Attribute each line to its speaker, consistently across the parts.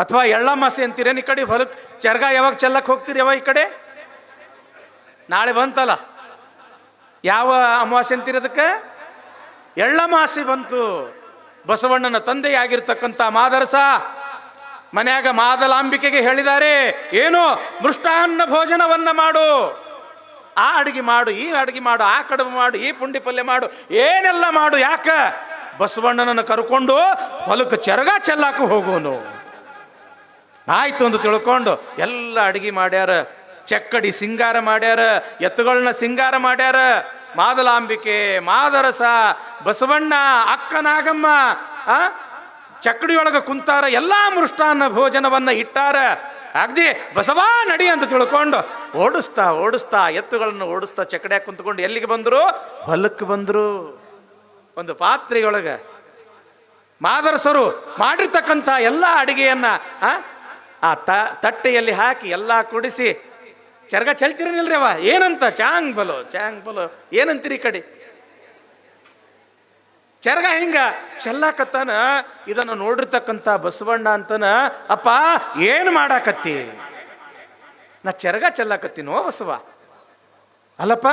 Speaker 1: ಅಥವಾ ಎಳ್ಳಮಾಸೆ ಅಂತೀರೇನು ಈ ಕಡೆ ಹೊಲಕ್ಕೆ ಚರ್ಗ ಯಾವಾಗ ಚೆಲ್ಲಕ್ಕೆ ಹೋಗ್ತೀರಿ ಯಾವ ಈ ಕಡೆ? ನಾಳೆ ಬಂತಲ್ಲ. ಯಾವ ಅಮಾವಾಸ್ಯೆ ಅಂತೀರಿ ಅದಕ್ಕೆ? ಎಳ್ಳಮಾಸೆ ಬಂತು. ಬಸವಣ್ಣನ ತಂದೆಯಾಗಿರ್ತಕ್ಕಂಥ ಮಾದರಸ. ಮನೆಯಾಗ ಮಾದಲಾಂಬಿಕೆಗೆ ಹೇಳಿದ್ದಾರೆ ಏನು, ಮೃಷ್ಟಾನ್ನ ಭೋಜನವನ್ನ ಮಾಡು. ಆ ಅಡಿಗೆ ಮಾಡು, ಈ ಅಡಿಗೆ ಮಾಡು, ಆ ಕಡುಬು ಮಾಡು, ಈ ಪುಂಡಿ ಪಲ್ಯ ಮಾಡು, ಏನೆಲ್ಲ ಮಾಡು, ಯಾಕ? ಬಸವಣ್ಣನನ್ನು ಕರ್ಕೊಂಡು ಹೊಲಕ್ಕೆ ಚರಗ ಚೆಲ್ಲಾಕ ಹೋಗೋನು ಆಯ್ತು ಅಂತ ತಿಳ್ಕೊಂಡು ಎಲ್ಲ ಅಡಿಗೆ ಮಾಡ್ಯಾರ. ಚಕ್ಕಡಿ ಸಿಂಗಾರ ಮಾಡ್ಯಾರ ಎತ್ತುಗಳನ್ನ ಸಿಂಗಾರ ಮಾಡ್ಯಾರ. ಮಾದಲಾಂಬಿಕೆ ಮಾದರಸ ಬಸವಣ್ಣ ಅಕ್ಕ ನಾಗಮ್ಮ ಆ? ಚಕ್ಕಡಿಯೊಳಗೆ ಕುಂತಾರ ಎಲ್ಲ ಮೃಷ್ಟಾನ್ನ ಭೋಜನವನ್ನ ಇಟ್ಟಾರ. ಅಗ್ದಿ ಬಸವ ನಡಿ ಅಂತ ತಿಳ್ಕೊಂಡು ಓಡಿಸ್ತಾ ಓಡಿಸ್ತಾ ಎತ್ತುಗಳನ್ನು ಓಡಿಸ್ತಾ ಚಕ್ಕಡ್ಯಾಗ ಕುಂತ್ಕೊಂಡು ಎಲ್ಲಿಗೆ ಬಂದರು? ಹೊಲಕ್ಕೆ ಬಂದರು. ಒಂದು ಪಾತ್ರೆಯೊಳಗೆ. ಮಾದರಸರು ಮಾಡಿರ್ತಕ್ಕಂಥ ಎಲ್ಲ ಅಡಿಗೆಯನ್ನ ಆ, ಆ ತ, ತಟ್ಟೆಯಲ್ಲಿ ಹಾಕಿ ಎಲ್ಲ ಕುಡಿಸಿ, ಚರ್ಗ ಚಲ್ತಿರನಿಲ್ರಿ ಅವ? ಏನಂತ? ಚಾಂಗ್ ಬಲೋ ಚಾಂಗ್ ಬಲೋ. ಏನಂತೀರಿ ಕಡೆ? ಚರ್ಗ ಹಿಂಗ? ಚೆಲ್ಲಾಕತ್ತಾನ? ಇದನ್ನು ನೋಡಿರ್ತಕ್ಕಂಥ ಬಸವಣ್ಣ ಅಂತನ, ಅಪ್ಪ, ಏನು ಮಾಡಾಕತ್ತಿ? ನಾ ಚರ್ಗ ಚೆಲ್ಲಾಕತ್ತೀನೋ ಬಸವ? ಅಲ್ಲಪ್ಪ,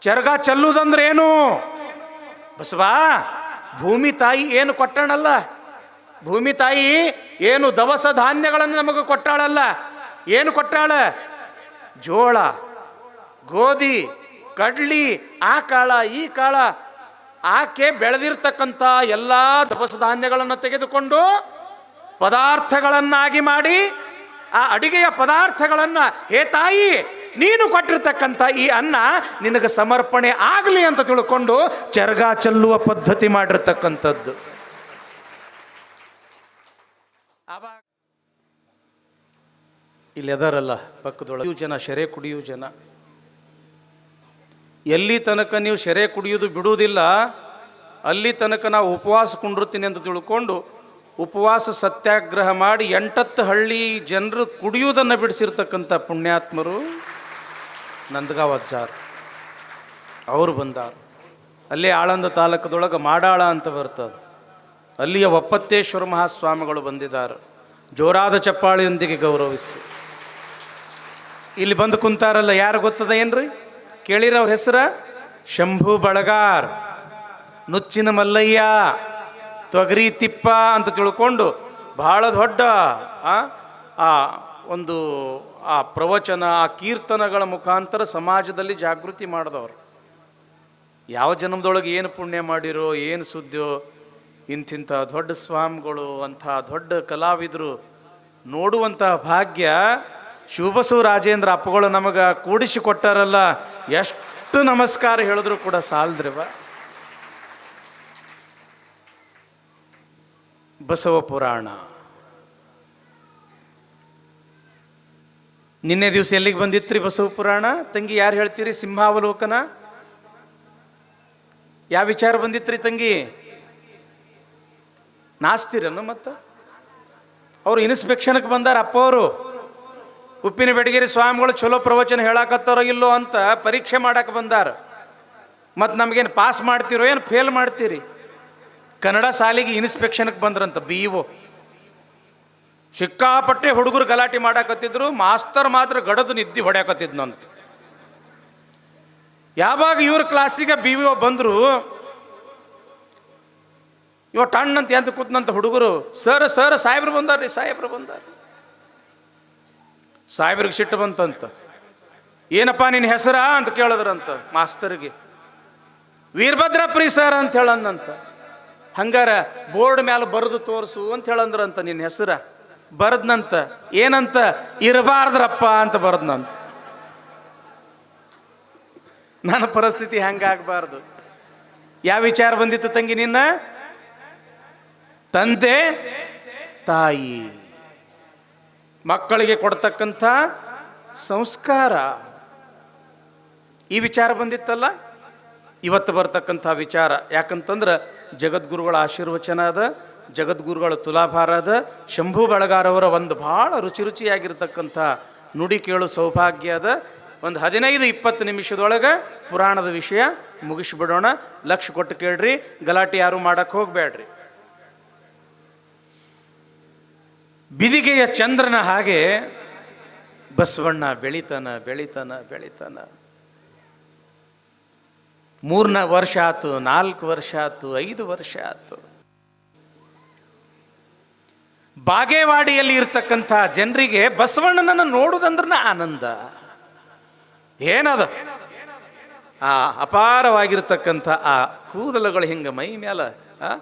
Speaker 1: ಚರ್ಗ ಚೆಲ್ಲುವುದಂದ್ರೆ ಏನು ಬಸವ, ಭೂಮಿ ತಾಯಿ ಏನು ಕೊಟ್ಟಣಲ್ಲ? ಭೂಮಿ ತಾಯಿ ಏನು ದವಸ ಧಾನ್ಯಗಳನ್ನು ನಮಗೆ ಕೊಟ್ಟಾಳಲ್ಲ? ಏನು ಕೊಟ್ಟಾಳ? ಜೋಳ, ಗೋಧಿ, ಕಡ್ಲಿ, ಆ ಕಾಳ, ಈ ಕಾಳ. ಆಕೆ ಬೆಳೆದಿರ್ತಕ್ಕಂಥ ಎಲ್ಲ ದವಸ ಧಾನ್ಯಗಳನ್ನು ತೆಗೆದುಕೊಂಡು ಪದಾರ್ಥಗಳನ್ನಾಗಿ ಮಾಡಿ ಆ ಅಡಿಗೆಯ ಪದಾರ್ಥಗಳನ್ನು, ಹೇ ತಾಯಿ, ನೀನು ಕೊಟ್ಟಿರ್ತಕ್ಕಂಥ ಈ ಅನ್ನ ನಿನಗೆ ಸಮರ್ಪಣೆ ಆಗಲಿ ಅಂತ ತಿಳ್ಕೊಂಡು ಚರ್ಗ ಚೆಲ್ಲುವ ಪದ್ಧತಿ ಮಾಡಿರ್ತಕ್ಕಂಥದ್ದು. ಆವಾಗ ಇಲ್ಲಿ ಅದಾರಲ್ಲ ಪಕ್ಕದೊಳಗೆ. ಜನ ಶೆರೆ ಕುಡಿಯೋ ಜನ. ಎಲ್ಲಿ ತನಕ ನೀವು ಶೆರೆ ಕುಡಿಯೋದು ಬಿಡುವುದಿಲ್ಲ, ಅಲ್ಲಿ ತನಕ ನಾವು ಉಪವಾಸ ಕುಂಡಿರ್ತೀನಿ ಅಂತ ತಿಳ್ಕೊಂಡು ಉಪವಾಸ ಸತ್ಯಾಗ್ರಹ ಮಾಡಿ ಎಂಟತ್ತು ಹಳ್ಳಿ ಜನರು ಕುಡಿಯುವುದನ್ನು ಬಿಡಿಸಿರ್ತಕ್ಕಂಥ ಪುಣ್ಯಾತ್ಮರು ನಂದಗಾವ್ ಅಜ್ಜಾರ್. ಅವರು ಬಂದಾರ. ಅಲ್ಲೇ ಆಳಂದ ತಾಲೂಕದೊಳಗೆ ಮಾಡಾಳ ಅಂತ ಬರ್ತದೆ. ಅಲ್ಲಿಯ ಒಪ್ಪತ್ತೇಶ್ವರ ಮಹಾಸ್ವಾಮಿಗಳು ಬಂದಿದ್ದಾರೆ. ಜೋರಾದ ಚಪ್ಪಾಳಿಯೊಂದಿಗೆ ಗೌರವಿಸಿ. ಇಲ್ಲಿ ಬಂದು ಕುಂತಾರಲ್ಲ ಯಾರು ಗೊತ್ತದ ಏನ್ರಿ? ಕೇಳಿರ ಅವ್ರ ಹೆಸರ? ಶಂಭು ಬಳಗಾರ್. ನುಚ್ಚಿನ ಮಲ್ಲಯ್ಯ. ತೊಗರಿ ತಿಪ್ಪ ಅಂತ ತಿಳ್ಕೊಂಡು ಬಹಳ ದೊಡ್ಡ ಆ, ಆ ಒಂದು ಆ ಪ್ರವಚನ ಆ ಕೀರ್ತನಗಳ ಮುಖಾಂತರ ಸಮಾಜದಲ್ಲಿ ಜಾಗೃತಿ ಮಾಡಿದವರು. ಯಾವ ಜನ್ಮದೊಳಗೆ ಏನು ಪುಣ್ಯ ಮಾಡಿರೋ ಏನು ಸುದ್ದಿಯೋ ಇಂತಿಂಥ ದೊಡ್ಡ ಸ್ವಾಮಿಗಳು ಅಂಥ ದೊಡ್ಡ ಕಲಾವಿದರು ನೋಡುವಂಥ ಭಾಗ್ಯ ಶಿವಬಸು ರಾಜೇಂದ್ರ ಅಪ್ಪಗಳು ನಮಗೆ ಕೂಡಿಸಿ ಕೊಟ್ಟಾರಲ್ಲ, ಎಷ್ಟು ನಮಸ್ಕಾರ ಹೇಳಿದ್ರು ಕೂಡ ಸಾಲದ್ರಿವ. ಬಸವ ಪುರಾಣ. ನಿನ್ನೆ ದಿವಸ ಎಲ್ಲಿಗೆ ಬಂದಿತ್ರಿ ಬಸವ ಪುರಾಣ? ತಂಗಿ ಯಾರು ಹೇಳ್ತೀರಿ? ಸಿಂಹಾವಲೋಕನ? ಯಾವ ವಿಚಾರ ಬಂದಿತ್ರಿ ತಂಗಿ? ನಾಸ್ತಿರನ್ನು ಮತ್ತು? ಅವ್ರು ಇನ್ಸ್ಪೆಕ್ಷನ್ಗೆ ಬಂದಾರ, ಅಪ್ಪ ಅವರು. ಉಪ್ಪಿನ ಬೆಡಗೇರಿ ಸ್ವಾಮಿಗಳು ಚಲೋ ಪ್ರವಚನ ಹೇಳಾಕತ್ತಾರೋ ಇಲ್ಲೋ ಅಂತ ಪರೀಕ್ಷೆ ಮಾಡಕ್ಕೆ ಬಂದಾರ. ಮತ್ತು ನಮಗೇನು ಪಾಸ್ ಮಾಡ್ತಿರೋ, ಏನು ಫೇಲ್ ಮಾಡ್ತೀರಿ? ಕನ್ನಡ ಸಾಲಿಗೆ ಇನ್ಸ್ಪೆಕ್ಷನ್ಗೆ ಬಂದ್ರಂತ, ಬಿ ಇ ಸಿಕ್ಕಾಪಟ್ಟೆ ಹುಡುಗರು ಗಲಾಟೆ ಮಾಡಾಕತ್ತಿದ್ರು, ಮಾಸ್ತರ್ ಮಾತ್ರ ಗಡದು ನಿದ್ದಿ ಹೊಡ್ಯಾಕತ್ತಿದ್ನಂತ. ಯಾವಾಗ ಇವ್ರ ಕ್ಲಾಸಿಗೆ ಬಿ ವಿ ಬಂದರು ಇವ ಟಣ್ಣಂತ ಎಂತ ಕೂತ್ನಂತ ಹುಡುಗರು, ಸರ್ ಸರ್, ಸಾಹೇಬ್ರು ಬಂದಾರ್ರಿ, ಸಾಹೇಬ್ರು ಬಂದಾರ. ಸಾಹೇಬ್ರಿಗೆ ಸಿಟ್ಟು ಬಂತಂತ. ಏನಪ್ಪ ನಿನ್ನ ಹೆಸರ? ಅಂತ ಕೇಳಿದ್ರಂತ ಮಾಸ್ತರ್ಗೆ. ವೀರಭದ್ರಪ್ರಿ ಸರ್ ಅಂತ ಹೇಳಂದಂತ ಹಂಗಾರ ಬೋರ್ಡ್ ಮ್ಯಾಲ ಬರೆದು ತೋರಿಸು ಅಂತ ಹೇಳಂದ್ರಂತ ನಿನ್ನ ಹೆಸರ. ಬರದ್ನಂತ. ಏನಂತ? ಇರಬಾರ್ದ್ರಪ್ಪ ಅಂತ ಬರದ್ನಂತ. ನನ್ನ ಪರಿಸ್ಥಿತಿ ಹಂಗಾಗಬಾರ್ದು? ಯಾವ ವಿಚಾರ ಬಂದಿತ್ತು ತಂಗಿ ನಿನ್ನ? ತಂದೆ, ತಾಯಿ. ಮಕ್ಕಳಿಗೆ ಕೊಡ್ತಕ್ಕಂಥ ಸಂಸ್ಕಾರ. ಈ ವಿಚಾರ ಬಂದಿತ್ತಲ್ಲ? ಇವತ್ತು ಬರ್ತಕ್ಕಂಥ ವಿಚಾರ. ಯಾಕಂತಂದ್ರೆ ಜಗದ್ಗುರುಗಳ ಆಶೀರ್ವಚನ ಅದ, ಜಗದ್ಗುರುಗಳ ತುಲಾಭಾರ ಅದ, ಶಂಭು ಬೆಳಗಾರವರ ಒಂದು ಭಾಳ ರುಚಿ ರುಚಿಯಾಗಿರ್ತಕ್ಕಂಥ ನುಡಿ ಕೇಳು ಸೌಭಾಗ್ಯ ಅದ. ಒಂದು ಹದಿನೈದು ಇಪ್ಪತ್ತು ನಿಮಿಷದೊಳಗೆ ಪುರಾಣದ ವಿಷಯ ಮುಗಿಸ್ಬಿಡೋಣ. ಲಕ್ಷ ಕೊಟ್ಟು ಕೇಳ್ರಿ, ಗಲಾಟೆ ಯಾರು ಮಾಡಕ್ಕೆ ಹೋಗಬೇಡ್ರಿ. ಬಿದಿಗೆಯ ಚಂದ್ರನ ಹಾಗೆ ಬಸವಣ್ಣ ಬೆಳಿತಾನ ಬೆಳಿತಾನ ಬೆಳಿತಾನ. ಮೂರ್ನ ವರ್ಷ ಆತು ನಾಲ್ಕು ವರ್ಷ ಆತು ಐದು ವರ್ಷ ಆತು. ಬಾಗೇವಾಡಿಯಲ್ಲಿ ಇರ್ತಕ್ಕಂಥ ಜನರಿಗೆ ಬಸವಣ್ಣನನ್ನು ನೋಡುದಂದ್ರನ ಆನಂದ. ಏನದ? ಆ ಅಪಾರವಾಗಿರ್ತಕ್ಕಂಥ ಆ ಕೂದಲುಗಳು ಹಿಂಗೆ ಮೈ ಮೇಲೆ ಆ,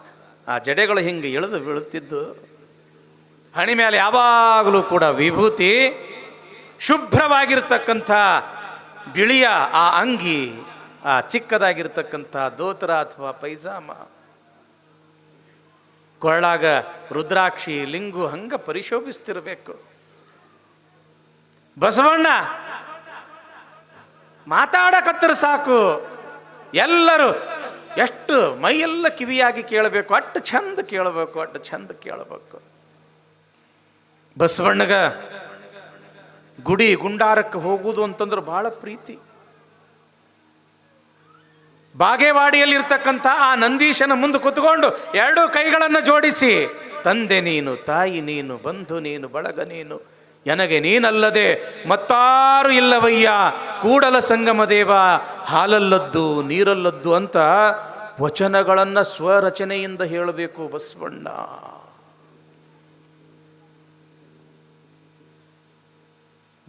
Speaker 1: ಆ ಜಡೆಗಳು ಹಿಂಗೆ ಇಳಿದು ಬೀಳುತ್ತಿದ್ದು. ಹಣಿ ಮೇಲೆ ಯಾವಾಗಲೂ ಕೂಡ ವಿಭೂತಿ ಶುಭ್ರವಾಗಿರ್ತಕ್ಕಂಥ ಬಿಳಿಯ ಆ ಅಂಗಿ, ಆ ಚಿಕ್ಕದಾಗಿರ್ತಕ್ಕಂಥ ದೋತ್ರ ಅಥವಾ ಪೈಜಾಮ. ಕೊಳ್ಳಾಗ ರುದ್ರಾಕ್ಷಿ, ಲಿಂಗು ಹಂಗ ಪರಿಶೋಭಿಸ್ತಿರಬೇಕು. ಬಸವಣ್ಣ ಮಾತಾಡಕತ್ತರ ಸಾಕು. ಎಲ್ಲರೂ ಎಷ್ಟು ಮೈಯೆಲ್ಲ ಕಿವಿಯಾಗಿ ಕೇಳಬೇಕು ಅಟ್ಟು ಚಂದ ಕೇಳಬೇಕು ಅಟ್ಟು ಚಂದ ಕೇಳಬೇಕು. ಬಸವಣ್ಣಗ ಗುಡಿ ಗುಂಡಾರಕ್ಕೆ ಹೋಗುವುದು ಅಂತಂದ್ರೆ ಬಹಳ ಪ್ರೀತಿ. ಬಾಗೇವಾಡಿಯಲ್ಲಿರ್ತಕ್ಕಂಥ ಆ ನಂದೀಶನ ಮುಂದೆ ಕುತ್ಕೊಂಡು ಎರಡು ಕೈಗಳನ್ನು ಜೋಡಿಸಿ, ತಂದೆ ನೀನು, ತಾಯಿ ನೀನು, ಬಂಧು ನೀನು, ಬಳಗ ನೀನು ನನಗೆ ನೀನಲ್ಲದೆ ಮತ್ತಾರು ಇಲ್ಲವಯ್ಯ, ಕೂಡಲ ಸಂಗಮ ದೇವ, ಹಾಲಲ್ಲದ್ದು ನೀರಲ್ಲದ್ದು ಅಂತ ವಚನಗಳನ್ನು ಸ್ವರಚನೆಯಿಂದ ಹೇಳಬೇಕು ಬಸವಣ್ಣ.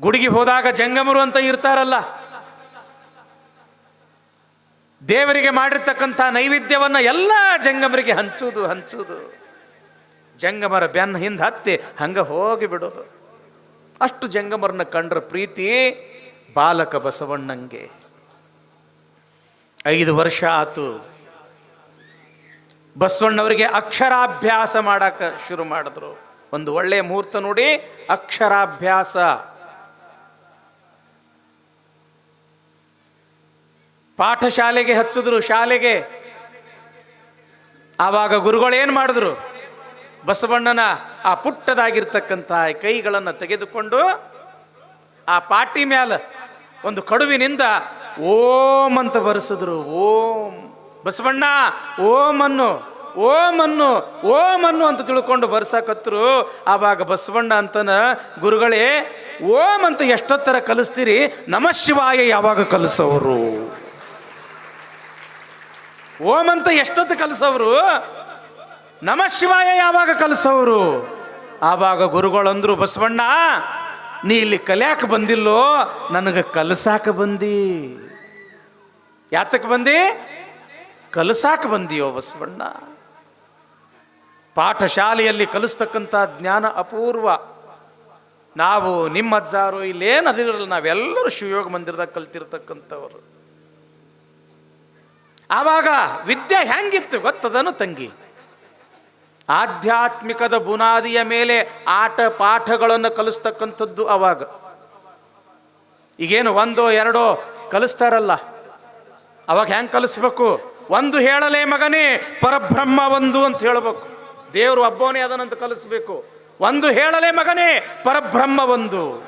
Speaker 1: ಗುಡಿಗೆ ಹೋದಾಗ ಜಂಗಮರು ಅಂತ ಇರ್ತಾರಲ್ಲ. ದೇವರಿಗೆ ಮಾಡಿರ್ತಕ್ಕಂಥ ನೈವೇದ್ಯವನ್ನು ಎಲ್ಲ ಜಂಗಮರಿಗೆ ಹಂಚುವುದು ಹಂಚುವುದು ಜಂಗಮರ ಬೆನ್ನ ಹಿಂದೆ ಹತ್ತಿ ಹಂಗ ಹೋಗಿ ಬಿಡೋದು. ಅಷ್ಟು ಜಂಗಮರನ್ನ ಕಂಡ್ರ ಪ್ರೀತಿ ಬಾಲಕ ಬಸವಣ್ಣಂಗೆ. ಐದು ವರ್ಷ ಆತು. ಬಸವಣ್ಣವರಿಗೆ ಅಕ್ಷರಾಭ್ಯಾಸ ಮಾಡಕ್ಕೆ ಶುರು ಮಾಡಿದ್ರು. ಒಂದು ಒಳ್ಳೆಯ ಮುಹೂರ್ತ ನೋಡಿ ಅಕ್ಷರಾಭ್ಯಾಸ. ಪಾಠಶಾಲೆಗೆ ಹಚ್ಚಿದ್ರು, ಶಾಲೆಗೆ. ಆವಾಗ ಗುರುಗಳೇನು ಮಾಡಿದ್ರು? ಬಸವಣ್ಣನ ಆ ಪುಟ್ಟದಾಗಿರ್ತಕ್ಕಂಥ ಕೈಗಳನ್ನು ತೆಗೆದುಕೊಂಡು ಆ ಪಾಟಿ ಮ್ಯಾಲ ಒಂದು ಕಡುವಿನಿಂದ ಓಂ ಅಂತ ಬರೆಸಿದ್ರು. ಓಂ. ಬಸವಣ್ಣ, ಓಂ ಅನ್ನು ಓಂ ಅನ್ನು ಓಂ ಅನ್ನು ಅಂತ ತಿಳ್ಕೊಂಡು ಬರ್ಸಾಕತ್ರು. ಆವಾಗ ಬಸವಣ್ಣ ಅಂತನ, ಗುರುಗಳೇ, ಓಂ ಅಂತ ಎಷ್ಟೊತ್ತರ ಕಲಿಸ್ತೀರಿ? ನಮ ಶಿವಾಯ ಯಾವಾಗ ಕಲಿಸೋರು? ಓಂ ಅಂತ ಎಷ್ಟೊತ್ತು ಕಲಿಸೋರು ನಮ ಶಿವಾಯ ಯಾವಾಗ ಕಲಿಸೋರು ಆವಾಗ ಗುರುಗಳಂದ್ರು, ಬಸವಣ್ಣ, ನೀ ಇಲ್ಲಿ ಕಲ್ಯಾಕ ಬಂದಿಲ್ಲೋ? ನನಗೆ ಕಲಸಾಕ ಬಂದಿ. ಯಾತಕ್ಕೆ ಬಂದಿ? ಕಲಸಾಕ ಬಂದಿಯೋ ಬಸವಣ್ಣ? ಪಾಠಶಾಲೆಯಲ್ಲಿ ಕಲಿಸ್ತಕ್ಕಂಥ ಜ್ಞಾನ ಅಪೂರ್ವ. ನಾವು ನಿಮ್ಮ ಅಜ್ಜಾರು, ಇಲ್ಲೇನು ಅದಿರಲ್ಲ, ನಾವೆಲ್ಲರೂ ಶಿವಯೋಗ ಮಂದಿರದಾಗ ಕಲ್ತಿರ್ತಕ್ಕಂಥವ್ರು. ಆವಾಗ ವಿದ್ಯೆ ಹೆಂಗಿತ್ತು ಗೊತ್ತದನು ತಂಗಿ? ಆಧ್ಯಾತ್ಮಿಕದ ಬುನಾದಿಯ ಮೇಲೆ ಆಟ ಪಾಠಗಳನ್ನು ಕಲಿಸ್ತಕ್ಕಂಥದ್ದು ಅವಾಗ. ಈಗೇನು ಒಂದೋ ಎರಡೋ ಕಲಿಸ್ತಾರಲ್ಲ? ಅವಾಗ ಹೆಂಗೆ ಕಲಿಸ್ಬೇಕು? ಒಂದು ಹೇಳಲೇ ಮಗನೇ, ಪರಬ್ರಹ್ಮ ಒಂದು ಅಂತ ಹೇಳಬೇಕು. ದೇವರು ಒಬ್ಬನೇ ಅದನ್ನಂತ ಕಲಿಸ್ಬೇಕು. ಒಂದು ಹೇಳಲೇ ಮಗನೇ, ಪರಬ್ರಹ್ಮ ಒಂದು.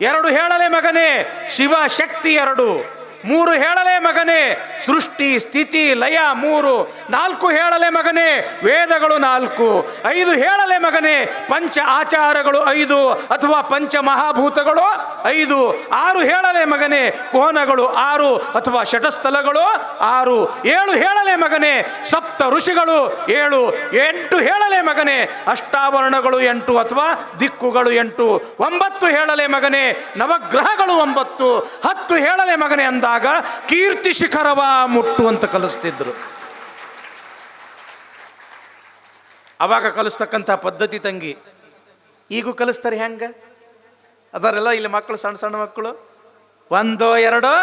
Speaker 1: ಎರಡು ಹೇಳಲೇ ಮಗನೇ, ಶಿವ ಶಕ್ತಿ ಎರಡು. ಮೂರು ಹೇಳಲೇ ಮಗನೇ. ಸೃಷ್ಟಿ, ಸ್ಥಿತಿ, ಲಯ ಮೂರು. ನಾಲ್ಕು ಹೇಳಲೇ ಮಗನೇ. ವೇದಗಳು ನಾಲ್ಕು. ಐದು ಹೇಳಲೇ ಮಗನೇ. ಪಂಚ ಆಚಾರಗಳು ಐದು ಅಥವಾ ಪಂಚ ಮಹಾಭೂತಗಳು ಐದು. ಆರು ಹೇಳಲೇ ಮಗನೇ. ಕೋನಗಳು ಆರು ಅಥವಾ ಶಟಸ್ಥಲಗಳು ಆರು. ಏಳು ಹೇಳಲೇ ಮಗನೇ. ಸಪ್ತ ಋಷಿಗಳು ಏಳು. ಎಂಟು ಹೇಳಲೇ ಮಗನೇ. ಅಷ್ಟಾವರಣಗಳು ಎಂಟು ಅಥವಾ ದಿಕ್ಕುಗಳು ಎಂಟು. ಒಂಬತ್ತು ಹೇಳಲೇ ಮಗನೇ. ನವಗ್ರಹಗಳು ಒಂಬತ್ತು. ಹತ್ತು ಹೇಳಲೇ ಮಗನೇ ಅಂದಾಗ ಕೀರ್ತಿ ಶಿಖರವ ಮುಟ್ಟು ಅಂತ ಕಲಿಸ್ತಿದ್ರು. ಅವಾಗ ಕಲಿಸ್ತಕ್ಕಂಥ ಪದ್ಧತಿ ತಂಗಿ. ಈಗೂ ಕಲಿಸ್ತಾರೆ ಹೆಂಗ? ಅದರೆಲ್ಲ ಇಲ್ಲಿ ಮಕ್ಕಳು ಸಣ್ಣ ಸಣ್ಣ ಮಕ್ಕಳು. ಒಂದೋ ಎರಡೋ?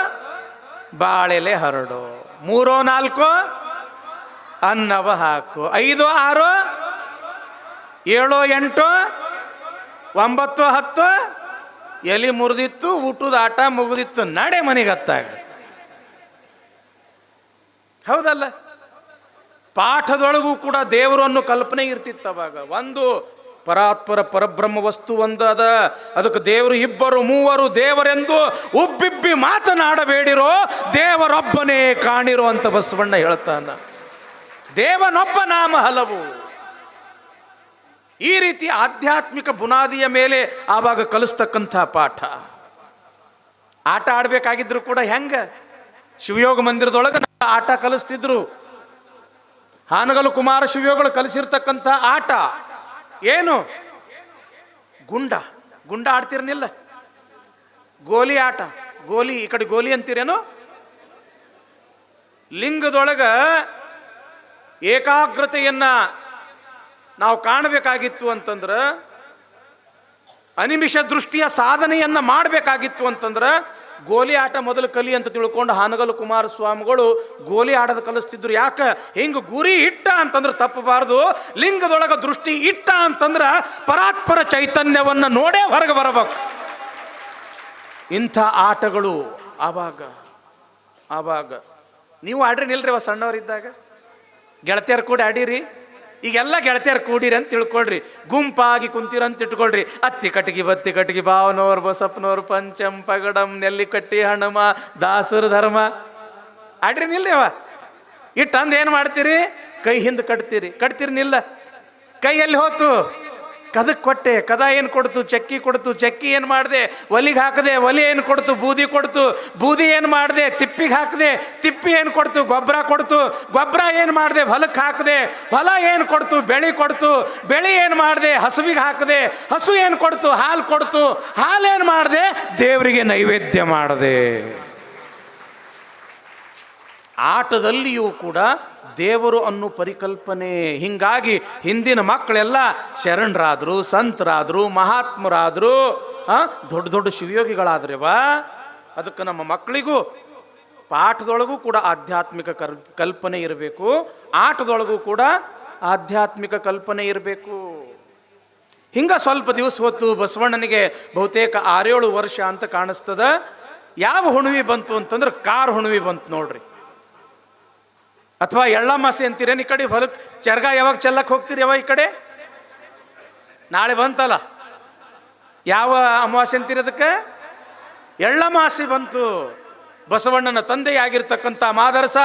Speaker 1: ಬಾಳೆಲೆ ಹರಡು. ಮೂರೋ ನಾಲ್ಕು? ಅನ್ನವ ಹಾಕು. ಐದು ಆರು? ಏಳು ಎಂಟು? ಒಂಬತ್ತು ಹತ್ತು? ಎಲಿ ಮುರಿದಿತ್ತು ಊಟದ ಆಟ ಮುಗಿದಿತ್ತು. ನಡೆ ಮನೆಗೆ ಹತ್ತಾಗ. ಹೌದಲ್ಲ? ಪಾಠದೊಳಗೂ ಕೂಡ ದೇವರು ಅನ್ನೋ ಕಲ್ಪನೆ ಇರ್ತಿತ್ತು ಅವಾಗ. ಒಂದು ಪರಾತ್ಪರ ಪರಬ್ರಹ್ಮ ವಸ್ತು ಒಂದು ಅದ. ಅದಕ್ಕೆ ದೇವರು ಇಬ್ಬರು, ಮೂವರು ದೇವರೆಂದು ಉಬ್ಬಿಬ್ಬಿ ಮಾತನಾಡಬೇಡಿರೋ ದೇವರೊಬ್ಬನೇ ಕಾಣಿರೋ ಅಂತ ಬಸವಣ್ಣ ಹೇಳ್ತಾನ. ದೇವನೊಬ್ಬ ನಾಮ ಹಲವು. ಈ ರೀತಿ ಆಧ್ಯಾತ್ಮಿಕ ಬುನಾದಿಯ ಮೇಲೆ ಆವಾಗ ಕಲಿಸ್ತಕ್ಕಂಥ ಪಾಠ. ಆಟ ಆಡಬೇಕಾಗಿದ್ರು ಕೂಡ ಹೆಂಗ? ಶಿವಯೋಗ ಮಂದಿರದೊಳಗೆ ಆಟ ಕಲಿಸ್ತಿದ್ರು. ಹಾನಗಲು ಕುಮಾರ ಶಿವಯೋಗಳು ಕಲಿಸಿರ್ತಕ್ಕಂಥ ಆಟ. ಏನು? ಗುಂಡ. ಗುಂಡ ಆಡ್ತಿರ್ನಿಲ್ಲ. ಗೋಲಿ ಆಟ. ಗೋಲಿ, ಈ ಕಡೆ ಗೋಲಿ ಅಂತೀರೇನು? ಲಿಂಗದೊಳಗ ಏಕಾಗ್ರತೆಯನ್ನ ನಾವು ಕಾಣಬೇಕಾಗಿತ್ತು ಅಂತಂದ್ರೆ, ಅನಿಮಿಷ ದೃಷ್ಟಿಯ ಸಾಧನೆಯನ್ನ ಮಾಡಬೇಕಾಗಿತ್ತು ಅಂತಂದ್ರೆ ಗೋಲಿ ಆಟ ಮೊದಲು ಕಲಿ ಅಂತ ತಿಳ್ಕೊಂಡು ಹಾನಗಲ್ ಕುಮಾರಸ್ವಾಮಿಗಳು ಗೋಲಿ ಆಡೋದು ಕಲಿಸ್ತಿದ್ರು. ಯಾಕೆ? ಹಿಂಗೆ ಗುರಿ ಇಟ್ಟ ಅಂತಂದ್ರೆ ತಪ್ಪಬಾರದು. ಲಿಂಗದೊಳಗೆ ದೃಷ್ಟಿ ಇಟ್ಟ ಅಂತಂದ್ರೆ ಪರಾತ್ಪರ ಚೈತನ್ಯವನ್ನ ನೋಡೇ ಹೊರಗೆ ಬರಬೇಕು. ಇಂಥ ಆಟಗಳು ಆವಾಗ ಆವಾಗ. ನೀವು ಆಡ್ರಿ ನಿಲ್ರಿ ಅವ ಸಣ್ಣವರಿದ್ದಾಗ. ಗೆಳತಿಯರು ಕೂಡ ಆಡಿರಿ. ಈಗೆಲ್ಲ ಗೆಳತಿಯರು ಕೂಡಿರಿ ಅಂತ ತಿಳ್ಕೊಳ್ರಿ. ಗುಂಪಾಗಿ ಕುಂತಿರಂತ ಇಟ್ಕೊಳ್ರಿ. ಅತ್ತಿ ಕಟ್ಟಿಗೆ ಬತ್ತಿ ಕಟ್ಟಿಗೆ ಭಾವನೋರ್ ಬಸಪ್ಪನವ್ರು ಪಂಚಂ, ಪಗಡಂ ನೆಲ್ಲಿ ಕಟ್ಟಿ ಹಣಮ ದಾಸರ ಧರ್ಮ. ಆಡ್ರಿ ನಿಲ್ಲೇವ ಅಂದ್ ಏನು ಮಾಡ್ತೀರಿ? ಕೈ ಹಿಂದೆ ಕಟ್ತೀರಿ. ಕಟ್ತೀರಿ ನಿಲ್ಲ. ಕೈಯಲ್ಲಿ ಹೋತು. ಕದಕ್ ಕೊಟ್ಟೆ, ಕದ ಏನು ಕೊಡ್ತು, ಚಕ್ಕಿ ಕೊಡ್ತು, ಚಕ್ಕಿ ಏನು ಮಾಡಿದೆ, ಒಲಿಗೆ ಹಾಕದೆ, ಒಲಿ ಏನು ಕೊಡ್ತು, ಬೂದಿ ಕೊಡ್ತು, ಬೂದಿ ಏನು ಮಾಡಿದೆ, ತಿಪ್ಪಿಗೆ ಹಾಕದೆ, ತಿಪ್ಪಿ ಏನು ಕೊಡ್ತು ಗೊಬ್ಬರ ಕೊಡ್ತು ಗೊಬ್ಬರ ಏನು ಮಾಡಿದೆ ಹೊಲಕ್ಕೆ ಹಾಕದೆ, ಹೊಲ ಏನು ಕೊಡ್ತು, ಬೆಳೆ ಕೊಡ್ತು, ಬೆಳೆ ಏನು ಮಾಡಿದೆ, ಹಸುವಿಗೆ ಹಾಕದೆ, ಹಸು ಏನು ಕೊಡ್ತು, ಹಾಲು ಕೊಡ್ತು, ಹಾಲು ಏನು ಮಾಡಿದೆ, ದೇವರಿಗೆ ನೈವೇದ್ಯ ಮಾಡಿದೆ. ಆಟದಲ್ಲಿಯೂ ಕೂಡ ದೇವರು ಅನ್ನೋ ಪರಿಕಲ್ಪನೆ. ಹಿಂಗಾಗಿ ಹಿಂದಿನ ಮಕ್ಕಳೆಲ್ಲ ಶರಣರಾದರು, ಸಂತರಾದರು, ಮಹಾತ್ಮರಾದರು ದೊಡ್ಡ ದೊಡ್ಡ ಶಿವಯೋಗಿಗಳಾದ್ರವ, ಅದಕ್ಕೆ ನಮ್ಮ ಮಕ್ಕಳಿಗೂ ಪಾಠದೊಳಗೂ ಕೂಡ ಆಧ್ಯಾತ್ಮಿಕ ಕರ್ ಕಲ್ಪನೆ ಇರಬೇಕು. ಆಟದೊಳಗೂ ಕೂಡ ಆಧ್ಯಾತ್ಮಿಕ ಕಲ್ಪನೆ ಇರಬೇಕು. ಹಿಂಗ ಸ್ವಲ್ಪ ದಿವಸ ಹೊತ್ತು ಬಸವಣ್ಣನಿಗೆ ಬಹುತೇಕ ಆರೇಳು ವರ್ಷ ಅಂತ ಕಾಣಿಸ್ತದ. ಯಾವ ಹುಣವಿ ಬಂತು ಅಂತಂದ್ರೆ ಕಾರ್ ಹುಣವಿ ಬಂತು ನೋಡ್ರಿ. ಅಥವಾ ಎಳ್ಳಮಾಸೆ ಅಂತೀರೇನು ಈ ಕಡೆ ಹೊಲಕ್ಕೆ ಚರ್ಗ ಯಾವಾಗ ಚೆಲ್ಲಕ್ಕೆ ಹೋಗ್ತೀರಿ ಯಾವ ಈ ಕಡೆ? ನಾಳೆ ಬಂತಲ್ಲ. ಯಾವ ಅಮಾವಾಸ್ಯೆ ಅಂತೀರಿ ಅದಕ್ಕೆ? ಎಳ್ಳಮಾಸೆ ಬಂತು. ಬಸವಣ್ಣನ ತಂದೆಯಾಗಿರ್ತಕ್ಕಂಥ ಮಾದರಸ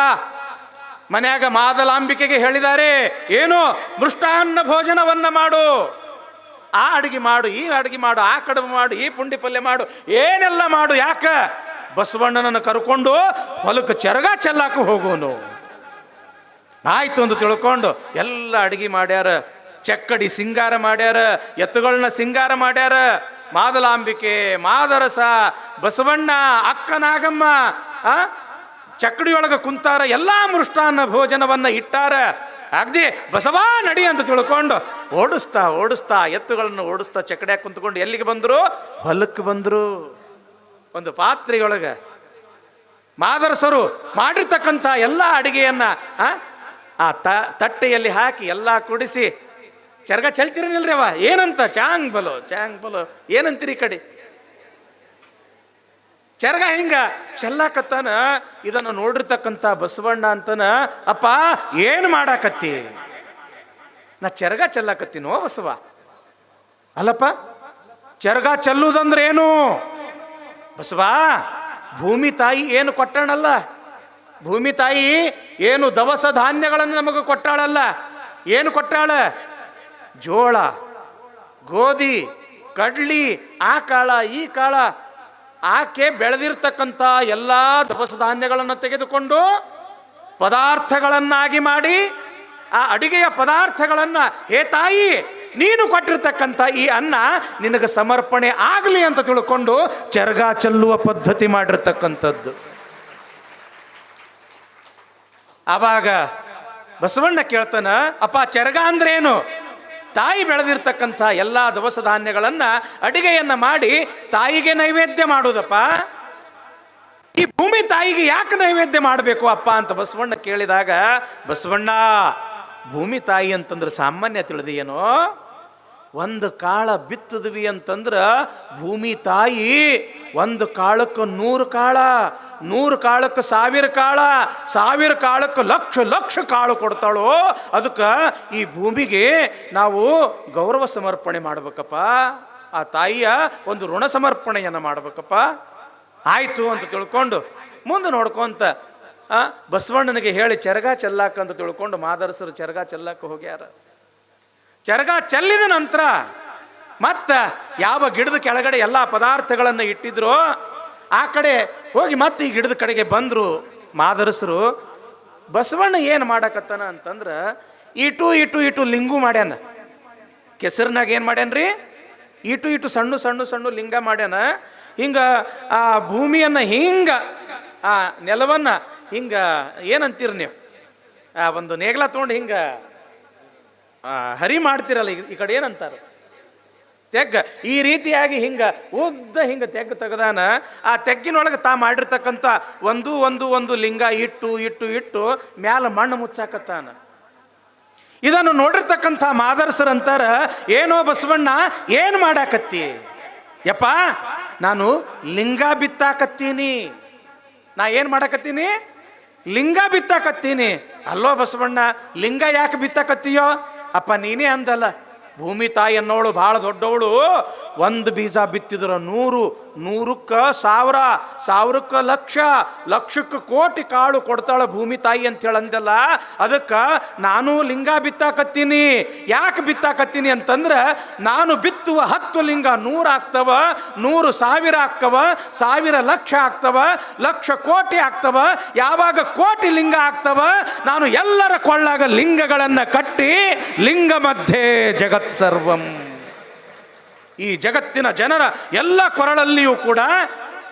Speaker 1: ಮನೆಯಾಗ ಮಾದಲಾಂಬಿಕೆಗೆ ಹೇಳಿದ್ದಾರೆ ಏನು, ಮೃಷ್ಟಾನ್ನ ಭೋಜನವನ್ನು ಮಾಡು. ಆ ಅಡುಗೆ ಮಾಡು, ಈ ಅಡುಗೆ ಮಾಡು, ಆ ಕಡುಬು ಮಾಡು, ಈ ಪುಂಡಿ ಪಲ್ಯ ಮಾಡು, ಏನೆಲ್ಲ ಮಾಡು, ಯಾಕ? ಬಸವಣ್ಣನನ್ನು ಕರ್ಕೊಂಡು ಹೊಲಕ್ಕೆ ಚರಗ ಚೆಲ್ಲಾಕ ಹೋಗೋನು ಆಯ್ತು ಅಂತ ತಿಳ್ಕೊಂಡು ಎಲ್ಲ ಅಡಿಗೆ ಮಾಡ್ಯಾರ, ಚಕ್ಕಡಿ ಸಿಂಗಾರ ಮಾಡ್ಯಾರ ಎತ್ತುಗಳನ್ನ ಸಿಂಗಾರ ಮಾಡ್ಯಾರ. ಮಾದಲಾಂಬಿಕೆ, ಮಾದರಸ, ಬಸವಣ್ಣ, ಅಕ್ಕ ನಾಗಮ್ಮ, ಆ? ಚಕ್ಕಡಿಯೊಳಗೆ ಕುಂತಾರ, ಎಲ್ಲ ಮೃಷ್ಟಾನ್ನ ಭೋಜನವನ್ನ ಇಟ್ಟಾರ. ಅಗ್ದಿ ಬಸವ ನಡಿ ಅಂತ ತಿಳ್ಕೊಂಡು ಓಡಿಸ್ತಾ ಓಡಿಸ್ತಾ ಎತ್ತುಗಳನ್ನು ಓಡಿಸ್ತಾ ಚಕ್ಕಡಿಯಾಗ ಕುಂತ್ಕೊಂಡು ಎಲ್ಲಿಗೆ ಬಂದರು? ಹೊಲಕ್ಕೆ ಬಂದರು. ಒಂದು ಪಾತ್ರೆಯೊಳಗೆ ಮಾದರಸರು ಮಾಡಿರ್ತಕ್ಕಂಥ ಎಲ್ಲ ಅಡಿಗೆಯನ್ನ ಆ, ತ ತಟ್ಟೆಯಲ್ಲಿ ಹಾಕಿ ಎಲ್ಲ ಕುಡಿಸಿ ಚರ್ಗ ಚೆಲ್ತಿರನಿಲ್ರಿ ಅವ? ಏನಂತ? ಚಾಂಗ್ ಬಲೋ ಚಾಂಗ್ ಬಲೋ. ಏನಂತೀರಿ ಈ ಕಡೆ? ಚರ್ಗ ಹಿಂಗ ಚೆಲ್ಲಾಕತ್ತಾನ? ಇದನ್ನು ನೋಡಿರ್ತಕ್ಕಂಥ ಬಸವಣ್ಣ ಅಂತನ ಅಪ್ಪ ಏನು ಮಾಡಾಕತ್ತಿ? ನಾ ಚರ್ಗ ಚೆಲ್ಲಾಕತ್ತೀನೋ ಬಸವ? ಅಲ್ಲಪ್ಪ ಚರ್ಗ ಚೆಲ್ಲುದಂದ್ರೆ ಏನು ಬಸವ ಭೂಮಿ ತಾಯಿ ಏನು ಕೊಟ್ಟಣಲ್ಲ? ಭೂಮಿ ತಾಯಿ ಏನು ದವಸ ಧಾನ್ಯಗಳನ್ನು ನಮಗೆ ಕೊಟ್ಟಾಳಲ್ಲ? ಏನು ಕೊಟ್ಟಾಳ? ಜೋಳ, ಗೋಧಿ, ಕಡ್ಲಿ, ಆ ಕಾಳ, ಈ ಕಾಳ. ಆಕೆ ಬೆಳೆದಿರ್ತಕ್ಕಂಥ ಎಲ್ಲ ದವಸ ಧಾನ್ಯಗಳನ್ನು ತೆಗೆದುಕೊಂಡು ಪದಾರ್ಥಗಳನ್ನಾಗಿ ಮಾಡಿ ಆ ಅಡಿಗೆಯ ಪದಾರ್ಥಗಳನ್ನು, ಹೇ ತಾಯಿ, ನೀನು ಕೊಟ್ಟಿರ್ತಕ್ಕಂಥ ಈ ಅನ್ನ ನಿನಗೆ ಸಮರ್ಪಣೆ ಆಗಲಿ ಅಂತ ತಿಳ್ಕೊಂಡು ಚರ್ಗಾ ಚೆಲ್ಲುವ ಪದ್ಧತಿ ಮಾಡಿರ್ತಕ್ಕಂಥದ್ದು. ಆವಾಗ ಬಸವಣ್ಣ ಕೇಳ್ತಾನ, ಅಪ್ಪ, ಚರಗ ಅಂದ್ರೇನು? ತಾಯಿ ಬೆಳೆದಿರ್ತಕ್ಕಂಥ ಎಲ್ಲ ದವಸ ಧಾನ್ಯಗಳನ್ನು ಅಡಿಗೆಯನ್ನ ಮಾಡಿ ತಾಯಿಗೆ ನೈವೇದ್ಯ ಮಾಡೋದಪ್ಪ ಈ ಭೂಮಿ ತಾಯಿಗೆ ಯಾಕೆ ನೈವೇದ್ಯ ಮಾಡಬೇಕು ಅಪ್ಪ ಅಂತ ಬಸವಣ್ಣ ಕೇಳಿದಾಗ, ಬಸವಣ್ಣ, ಭೂಮಿ ತಾಯಿ ಅಂತಂದ್ರೆ ಸಾಮಾನ್ಯ ತಿಳಿದೇನೋ ಒಂದು ಕಾಳ ಬಿತ್ತದ್ವಿ ಅಂತಂದ್ರ ಭೂಮಿ ತಾಯಿ ಒಂದು ಕಾಳಕ್ಕೆ ನೂರು ಕಾಳ, ನೂರು ಕಾಳಕ್ಕೆ ಸಾವಿರ ಕಾಳ, ಸಾವಿರ ಕಾಳಕ್ಕೆ ಲಕ್ಷ ಲಕ್ಷ ಕಾಳು ಕೊಡ್ತಾಳೋ, ಅದಕ್ಕೆ ಈ ಭೂಮಿಗೆ ನಾವು ಗೌರವ ಸಮರ್ಪಣೆ ಮಾಡ್ಬೇಕಪ್ಪ. ಆ ತಾಯಿಯ ಒಂದು ಋಣ ಸಮರ್ಪಣೆಯನ್ನು ಮಾಡ್ಬೇಕಪ್ಪ. ಆಯ್ತು ಅಂತ ತಿಳ್ಕೊಂಡು ಮುಂದೆ ನೋಡ್ಕೊಂತ ಬಸವಣ್ಣನಿಗೆ ಹೇಳಿ, ಚರಗ ಚೆಲ್ಲಾಕ ಅಂತ ತಿಳ್ಕೊಂಡು ಮಾದರಸರು ಚರಗ ಚೆಲ್ಲಾಕ ಹೋಗ್ಯಾರ. ಚರಗ ಚೆಲ್ಲಿದ ನಂತರ ಮತ್ತ ಯಾವ ಗಿಡದ ಕೆಳಗಡೆ ಎಲ್ಲ ಪದಾರ್ಥಗಳನ್ನು ಇಟ್ಟಿದ್ರು, ಆ ಕಡೆ ಹೋಗಿ ಮತ್ತೆ ಈ ಗಿಡದ ಕಡೆಗೆ ಬಂದರು ಮಾದರಸರು. ಬಸವಣ್ಣ ಏನು ಮಾಡಕತ್ತಾನ ಅಂತಂದ್ರೆ ಇಟು ಇಟು ಇಟು ಲಿಂಗು ಮಾಡ್ಯಾನ. ಕೆಸರಿನಾಗ ಏನು ಮಾಡ್ಯಾನ್ರಿ? ಇಟು ಇಟು ಸಣ್ಣ ಸಣ್ಣ ಸಣ್ಣ ಲಿಂಗ ಮಾಡ್ಯಾನ. ಹಿಂಗ ಆ ಭೂಮಿಯನ್ನ ಹಿಂಗ, ಆ ನೆಲವನ್ನ ಹಿಂಗ ಏನಂತೀರಿ ನೀವು? ಆ ಒಂದು ನೇಗ್ಲ ತೊಗೊಂಡು ಹಿಂಗ ಹರಿ ಮಾಡ್ತಿರಲ್ಲ ಈ- ಕಡೆ ಏನಂತಾರೆ? ತೆಗ್ಗ. ಈ ರೀತಿಯಾಗಿ ಹಿಂಗ, ಉದ್ದ ಹಿಂಗ ತೆಗ್ಗ ತೆಗ್ದಾನ, ಆ ತೆಗ್ಗಿನೊಳಗೆ ತಾ ಮಾಡಿರ್ತಕ್ಕಂಥ ಒಂದು ಒಂದು ಒಂದು ಲಿಂಗ ಇಟ್ಟು ಇಟ್ಟು ಇಟ್ಟು ಮ್ಯಾಲ ಮಣ್ಣು ಮುಚ್ಚಾಕತ್ತಾನ. ಇದನ್ನು ನೋಡಿರ್ತಕ್ಕಂಥ ಮಾದರ್ಸರಂತಾರ ಏನೋ ಬಸವಣ್ಣ, ಏನು ಮಾಡಾಕತ್ತಿ? ಯಪ್ಪ, ನಾನು ಲಿಂಗ ಬಿತ್ತಾಕತ್ತೀನಿ. ನಾ ಏನು ಮಾಡಾಕತ್ತೀನಿ? ಲಿಂಗ ಬಿತ್ತಾಕತ್ತೀನಿ. ಅಲ್ಲೋ ಬಸವಣ್ಣ, ಲಿಂಗ ಯಾಕೆ ಬಿತ್ತಾಕತ್ತೀಯೋ? ಅಪ್ಪ ನೀನೇ ಅಂದಲ್ಲ ಭೂಮಿ ತಾಯಿ ಅನ್ನೋಳು ಭಾಳ ದೊಡ್ಡವಳು. ಒಂದು ಬೀಜ ಬಿತ್ತಿದ್ರ ನೂರು, ನೂರಕ್ಕ ಸಾವಿರ, ಸಾವಿರಕ್ಕ ಲಕ್ಷ, ಲಕ್ಷಕ್ಕೆ ಕೋಟಿ ಕಾಳು ಕೊಡ್ತಾಳೆ ಭೂಮಿ ತಾಯಿ ಅಂತ ಹೇಳಂದಲ್ಲ ಅದಕ್ಕೆ ನಾನು ಲಿಂಗ ಬಿತ್ತಾಕತ್ತೀನಿ. ಯಾಕೆ ಬಿತ್ತಾಕತ್ತೀನಿ ಅಂತಂದ್ರೆ ನಾನು ಬಿತ್ತುವ ಹತ್ತು ಲಿಂಗ ನೂರು ಆಗ್ತವ, ನೂರು ಸಾವಿರ ಆಗ್ತವ, ಸಾವಿರ ಲಕ್ಷ ಆಗ್ತವ, ಲಕ್ಷ ಕೋಟಿ ಆಗ್ತವ, ಯಾವಾಗ ಕೋಟಿ ಲಿಂಗ ಆಗ್ತವ, ನಾನು ಎಲ್ಲರ ಕೊಳ್ಳಾಗ ಲಿಂಗಗಳನ್ನು ಕಟ್ಟಿ ಲಿಂಗ ಮಧ್ಯೆ ಜಗತ್ ಸರ್ವಂ. ಈ ಜಗತ್ತಿನ ಜನರ ಎಲ್ಲ ಕೊರಳಲ್ಲಿಯೂ ಕೂಡ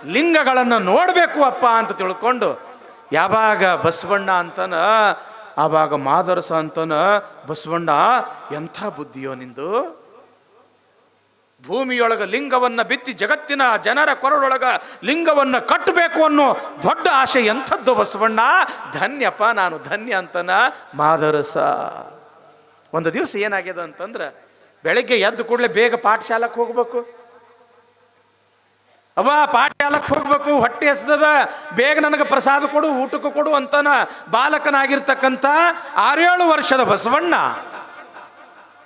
Speaker 1: ಲಿಂಗಗಳನ್ನು ನೋಡಬೇಕು ಅಪ್ಪ ಅಂತ ತಿಳ್ಕೊಂಡು, ಯಾವಾಗ ಬಸವಣ್ಣ ಅಂತನ, ಆವಾಗ ಮಾದರಸ ಅಂತನ, ಬಸವಣ್ಣ, ಎಂಥ ಬುದ್ಧಿಯೋ ನಿಂದು? ಭೂಮಿಯೊಳಗ ಲಿಂಗವನ್ನ ಬಿತ್ತಿ ಜಗತ್ತಿನ ಜನರ ಕೊರಳೊಳಗ ಲಿಂಗವನ್ನ ಕಟ್ಟಬೇಕು ಅನ್ನೋ ದೊಡ್ಡ ಆಸೆ ಎಂಥದ್ದು ಬಸವಣ್ಣ? ಧನ್ಯಪ್ಪ, ನಾನು ಧನ್ಯ ಅಂತನ, ಮಾದರಸ. ಒಂದು ದಿವಸ ಏನಾಗ್ಯದ ಅಂತಂದ್ರೆ ಬೆಳಗ್ಗೆ ಎದ್ದು ಕೂಡಲೇ ಬೇಗ ಪಾಠಶಾಲಕ್ಕೆ ಹೋಗ್ಬೇಕು. ಅವ ಪಾಠಶಾಲಕ್ಕೆ ಹೋಗ್ಬೇಕು, ಹೊಟ್ಟೆ ಎಸ್ದದ, ಬೇಗ ನನಗೆ ಪ್ರಸಾದ ಕೊಡು, ಊಟಕ್ಕೆ ಕೊಡು ಅಂತನ ಬಾಲಕನಾಗಿರ್ತಕ್ಕಂಥ ಆರೇಳು ವರ್ಷದ ಬಸವಣ್ಣ.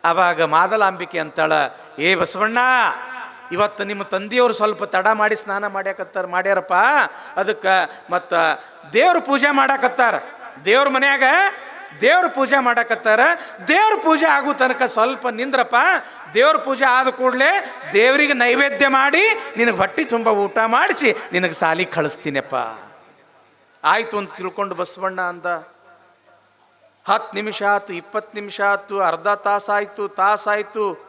Speaker 1: ಅವಾಗ ಮಾದಲಾಂಬಿಕೆ ಅಂತಾಳ, ಏ ಬಸವಣ್ಣ, ಇವತ್ತು ನಿಮ್ಮ ತಂದೆಯವರು ಸ್ವಲ್ಪ ತಡ ಮಾಡಿ ಸ್ನಾನ ಮಾಡ್ಯಾಕತ್ತಾರ, ಮಾಡ್ಯಾರಪ್ಪ. ಅದಕ್ಕೆ ಮತ್ತು ದೇವ್ರ ಪೂಜೆ ಮಾಡಾಕತ್ತಾರ. ದೇವ್ರ ಮನ್ಯಾಗ ದೇವ್ರ ಪೂಜೆ ಮಾಡಕತ್ತಾರ, ದೇವ್ರ ಪೂಜೆ ಆಗೋ ತನಕ ಸ್ವಲ್ಪ ನಿಂದ್ರಪ್ಪ. ದೇವ್ರ ಪೂಜೆ ಆದ ಕೂಡಲೇ ದೇವರಿಗೆ ನೈವೇದ್ಯ ಮಾಡಿ, ನಿನಗೆ ಹೊಟ್ಟೆ ತುಂಬ ಊಟ ಮಾಡಿಸಿ, ನಿನಗೆ ಸಾಲಿ ಕಳಿಸ್ತೀನಪ್ಪ. ಆಯ್ತು ಅಂತ ತಿಳ್ಕೊಂಡು ಬಸವಣ್ಣ ಅಂದ. ಹತ್ತು ನಿಮಿಷ ಆಯ್ತು, ಇಪ್ಪತ್ತು ನಿಮಿಷ ಆಯ್ತು, ಅರ್ಧ ತಾಸಾಯ್ತು ತಾಸಾಯ್ತು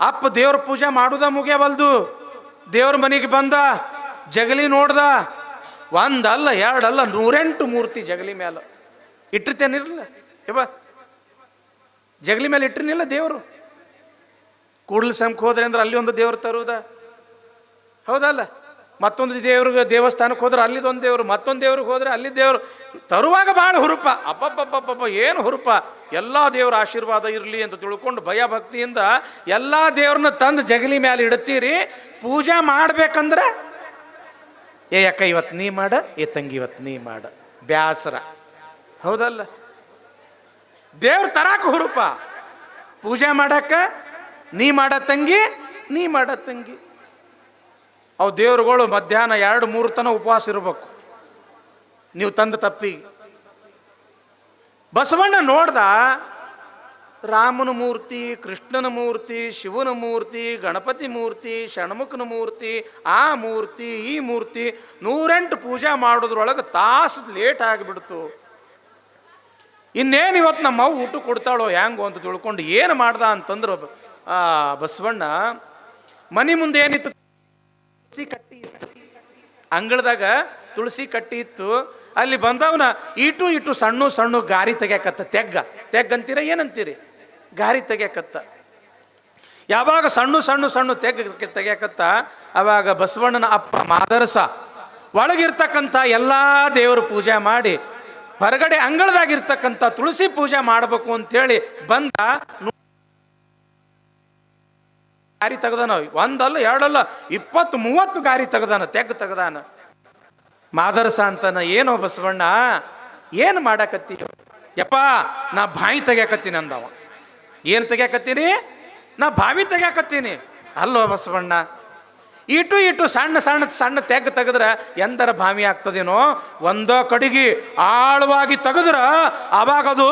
Speaker 1: ಅಪ್ಪ ದೇವ್ರ ಪೂಜೆ ಮಾಡುದ ಮುಗಿಯವಲ್ದು. ದೇವ್ರ ಮನೆಗೆ ಬಂದ, ಜಗಲಿ ನೋಡ್ದ. ಒಂದಲ್ಲ, ಎರಡಲ್ಲ, ನೂರೆಂಟು ಮೂರ್ತಿ ಜಗಲಿ ಮೇಲೆ ಇಟ್ಟಿರ್ತೇನಿರಲ್ಲ ಯಪ್ಪ ಜಗಲಿ ಮೇಲೆ ಇಟ್ಟಿರ್ನಿಲ್ಲ ದೇವರು. ಕೂಡಲ ಸಂಖ ಹೋದ್ರೆ ಅಂದ್ರೆ ಅಲ್ಲಿ ಒಂದು ದೇವ್ರು ತರುವುದ? ಹೌದಲ್ಲ? ಮತ್ತೊಂದು ದೇವ್ರಿಗೆ ದೇವಸ್ಥಾನಕ್ಕೆ ಹೋದ್ರೆ ಅಲ್ಲಿದೊಂದು ದೇವರು, ಮತ್ತೊಂದು ದೇವ್ರಿಗೆ ಹೋದ್ರೆ ಅಲ್ಲಿ ದೇವರು. ತರುವಾಗ ಭಾಳ ಹುರುಪ. ಅಬ್ಬಬ್ಬಬ್ಬಬ್ಬ ಏನು ಹುರುಪ? ಎಲ್ಲ ದೇವರ ಆಶೀರ್ವಾದ ಇರಲಿ ಅಂತ ತಿಳ್ಕೊಂಡು ಭಯ ಭಕ್ತಿಯಿಂದ ಎಲ್ಲ ದೇವ್ರನ್ನ ತಂದು ಜಗಲಿ ಮೇಲೆ ಇಡ್ತೀರಿ. ಪೂಜೆ ಮಾಡ್ಬೇಕಂದ್ರೆ, ಏ ಅಕ್ಕ ಇವತ್ತು ನೀ ಮಾಡ, ಏ ತಂಗಿ ಇವತ್ತು ನೀ ಮಾಡ. ಬ್ಯಾಸರ. ಹೌದಲ್ಲ? ದೇವ್ರ ತರಾಕ ಹುರುಪ. ಪೂಜೆ ಮಾಡಕ್ಕ, ನೀ ಮಾಡ ತಂಗಿ, ನೀ ಮಾಡ ತಂಗಿ. ಅವು ದೇವ್ರುಗಳು ಮಧ್ಯಾಹ್ನ ಎರಡು, ಮೂರು ತನ ಉಪವಾಸ ಇರಬೇಕು. ನೀವು ತಂದ ತಪ್ಪಿ. ಬಸವಣ್ಣ ನೋಡ್ದ, ರಾಮನ ಮೂರ್ತಿ, ಕೃಷ್ಣನ ಮೂರ್ತಿ, ಶಿವನ ಮೂರ್ತಿ, ಗಣಪತಿ ಮೂರ್ತಿ, ಷಣ್ಮುಖನ ಮೂರ್ತಿ, ಆ ಮೂರ್ತಿ, ಈ ಮೂರ್ತಿ ನೂರೆಂಟು ಪೂಜೆ ಮಾಡೋದ್ರೊಳಗೆ ತಾಸು ಲೇಟ್ ಆಗಿಬಿಡ್ತು. ಇನ್ನೇನು ಇವತ್ತು ನಮ್ಮ ಅವ್ವ ಊಟ ಕೊಡ್ತಾಳೋ ಹ್ಯಾಂಗೋ ಅಂತ ತಿಳ್ಕೊಂಡು ಏನು ಮಾಡ್ದ ಅಂತಂದ್ರೆ ಬಸವಣ್ಣ, ಮನೆ ಮುಂದೆ ಏನಿತ್ತು? ತುಳಸಿ ಕಟ್ಟಿ ಇತ್ತು. ಅಂಗಳದಾಗ ತುಳಸಿ ಕಟ್ಟಿ ಇತ್ತು. ಅಲ್ಲಿ ಬಂದವನ ಇಟು ಇಟು ಸಣ್ಣ ಸಣ್ಣ ಗಾರಿ ತೆಗ್ಯಾಕತ್ತ. ತೆಗ್ಗ. ತೆಗ್ಗ ಅಂತೀರ ಏನಂತೀರಿ? ಗಾರಿ ತೆಗ್ಯಾಕತ್ತ. ಯಾವಾಗ ಸಣ್ಣ ಸಣ್ಣ ಸಣ್ಣ ತೆಗ್ಗ ತೆಗ್ಯಾಕತ್ತ, ಅವಾಗ ಬಸವಣ್ಣನ ಅಪ್ಪ ಮಾದರಸ ಒಳಗಿರ್ತಕ್ಕಂಥ ಎಲ್ಲ ದೇವರು ಪೂಜೆ ಮಾಡಿ ಹೊರಗಡೆ ಅಂಗಳದಾಗಿರ್ತಕ್ಕಂಥ ತುಳಸಿ ಪೂಜೆ ಮಾಡಬೇಕು ಅಂತೇಳಿ ಬಂದ ಗಾರಿ ತೆಗ್ದಾನ ಒಂದಲ್ಲ, ಎರಡಲ್ಲ, ಇಪ್ಪತ್ತು, ಮೂವತ್ತು ಗಾರಿ ತೆಗ್ದಾನ ತೆಗ್ ತೆಗ್ದಾನ. ಮಾದರಸ ಅಂತಾನ, ಏನು ಬಸವಣ್ಣ, ಏನು ಮಾಡಾಕತ್ತಿ? ಯಪ್ಪ, ನಾ ಬಾಯಿ ತೆಗ್ಯಾಕತ್ತೀನಿ ಅಂದವ. ಏನು ತೆಗ್ಯಾಕತ್ತೀನಿ? ನಾ ಬಾವಿ ತೆಗ್ಯಾಕತ್ತೀನಿ. ಅಲ್ಲೋ ಬಸವಣ್ಣ ಇಟು ಇಟು ಸಣ್ಣ ಸಣ್ಣ ಸಣ್ಣ ತೆಗ್ ತೆಗೆದ್ರೆ ಎಂದರ ಭಾವಿ ಆಗ್ತದೇನೋ? ಒಂದೋ ಕಡಿಗೆ ಆಳವಾಗಿ ತೆಗೆದ್ರ ಅವಾಗ ಅದು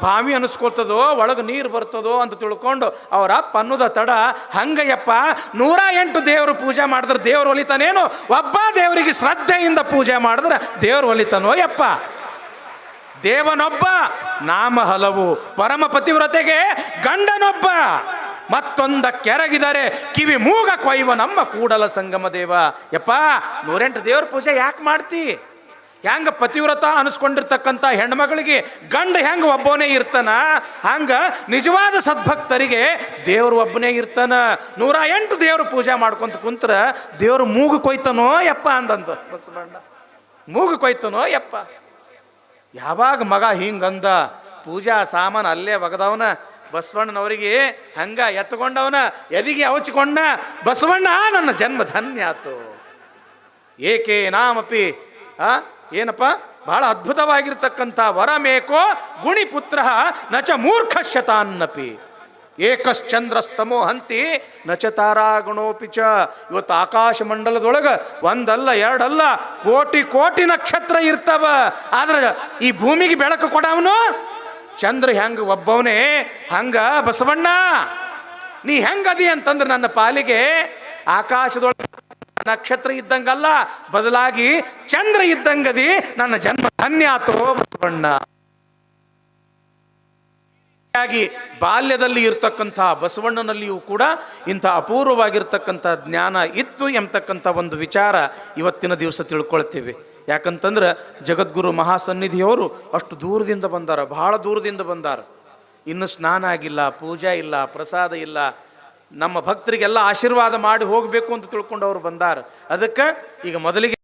Speaker 1: ಭಾವಿ ಅನಿಸ್ಕೊಳ್ತದೋ? ಒಳಗೆ ನೀರು ಬರ್ತದೋ ಅಂತ ತಿಳ್ಕೊಂಡು ಅವ್ರ ಅಪ್ಪ ಅನ್ನೋದ ತಡ, ಹಂಗಯ್ಯಪ್ಪ, ನೂರ ಎಂಟು ದೇವರು ಪೂಜೆ ಮಾಡಿದ್ರೆ ದೇವ್ರು ಒಲಿತಾನೇನು? ಒಬ್ಬ ದೇವರಿಗೆ ಶ್ರದ್ಧೆಯಿಂದ ಪೂಜೆ ಮಾಡಿದ್ರೆ ದೇವ್ರು ಒಲಿತಾನೋ ಯಪ್ಪ? ದೇವನೊಬ್ಬ, ನಾಮ ಹಲವು, ಪರಮ ಪತಿವ್ರತೆಗೆ ಗಂಡನೊಬ್ಬ. ಮತ್ತೊಂದ ಕೆರಗಿದರೆ ಕಿವಿ ಮೂಗ ಕೊಯ್ವ ನಮ್ಮ ಕೂಡಲ ಸಂಗಮ ದೇವ. ಯಪ್ಪ, ನೂರೆಂಟು ದೇವ್ರ ಪೂಜೆ ಯಾಕೆ ಮಾಡ್ತಿ? ಹೆಂಗ ಪತಿವ್ರತ ಅನಿಸ್ಕೊಂಡಿರ್ತಕ್ಕಂಥ ಹೆಣ್ಮಗಳಿಗೆ ಗಂಡ ಹೆಂಗ ಒಬ್ಬನೇ ಇರ್ತಾನ? ಹಂಗ ನಿಜವಾದ ಸದ್ಭಕ್ತರಿಗೆ ದೇವರು ಒಬ್ಬನೇ ಇರ್ತಾನ. ನೂರ ಎಂಟು ದೇವ್ರ ಪೂಜೆ ಮಾಡ್ಕೊಂತ ಕುಂತ್ರ ದೇವ್ರು ಮೂಗು ಕೊಯ್ತಾನೋ ಯಪ್ಪ ಅಂದಂತ ಬಸವಣ್ಣ, ಮೂಗು ಕೊಯ್ತನೋ ಯಪ್ಪ. ಯಾವಾಗ ಮಗ ಹಿಂಗಂದ? ಪೂಜಾ ಸಾಮಾನು ಅಲ್ಲೇ ಒಗದವನ. ಬಸವಣ್ಣನವರಿಗೆ ಹಂಗ ಎತ್ಕೊಂಡವನ ಎದಿಗೆ ಅವಚಿಕೊಂಡ ಬಸವಣ್ಣ ನನ್ನ ಜನ್ಮ ಧನ್ಯ ಆತು. ಏಕೆ ನಾಮಪಿ, ಆ, ಏನಪ್ಪ? ಬಹಳ ಅದ್ಭುತವಾಗಿರ್ತಕ್ಕಂಥ ವರಮೇಕೋ ಗುಣಿಪುತ್ರ ನಚ ಮೂರ್ಖಶತಾನ್ನಪಿ ಏಕಶ್ಚಂದ್ರಸ್ತಮೋ ಹಂತಿ ನಚ ತಾರಾಗುಣೋಪಿ ಚ. ಇವತ್ತು ಆಕಾಶ ಮಂಡಲದೊಳಗೆ ಒಂದಲ್ಲ ಎರಡಲ್ಲ ಕೋಟಿ ಕೋಟಿ ನಕ್ಷತ್ರ ಇರ್ತವ. ಆದ್ರೆ ಈ ಭೂಮಿಗೆ ಬೆಳಕು ಕೊಡವನು? ಚಂದ್ರ ಹೆಂಗ ಒಬ್ಬವನೇ, ಹಂಗ ಬಸವಣ್ಣ. ನೀ ಹೆಂಗದಿ ಅಂತಂದ್ರೆ ನನ್ನ ಪಾಲಿಗೆ ಆಕಾಶದೊಳಗೆ ನಕ್ಷತ್ರ ಇದ್ದಂಗಲ್ಲ, ಬದಲಾಗಿ ಚಂದ್ರ ಇದ್ದಂಗದಿ, ನನ್ನ ಜನ್ಮ ಧನ್ಯಾತೋ ಬಸವಣ್ಣ. ಬಾಲ್ಯದಲ್ಲಿ ಇರ್ತಕ್ಕಂಥ ಬಸವಣ್ಣನಲ್ಲಿಯೂ ಕೂಡ ಇಂಥ ಅಪೂರ್ವವಾಗಿರ್ತಕ್ಕಂಥ ಜ್ಞಾನ ಇತ್ತು ಎಂಬತಕ್ಕಂಥ ಒಂದು ವಿಚಾರ ಇವತ್ತಿನ ದಿವಸ ತಿಳ್ಕೊಳ್ತೇವೆ. ಯಾಕಂತಂದ್ರೆ ಜಗದ್ಗುರು ಮಹಾಸನ್ನಿಧಿಯವರು ಅಷ್ಟು ದೂರದಿಂದ ಬಂದಾರ, ಬಹಳ ದೂರದಿಂದ ಬಂದಾರ. ಇನ್ನು ಸ್ನಾನ ಆಗಿಲ್ಲ, ಪೂಜಾ ಇಲ್ಲ, ಪ್ರಸಾದ ಇಲ್ಲ. ನಮ್ಮ ಭಕ್ತರಿಗೆಲ್ಲ ಆಶೀರ್ವಾದ ಮಾಡಿ ಹೋಗಬೇಕು ಅಂತ ತಿಳ್ಕೊಂಡು ಅವ್ರು ಬಂದಾರ. ಅದಕ್ಕೆ ಈಗ ಮೊದಲಿಗೆ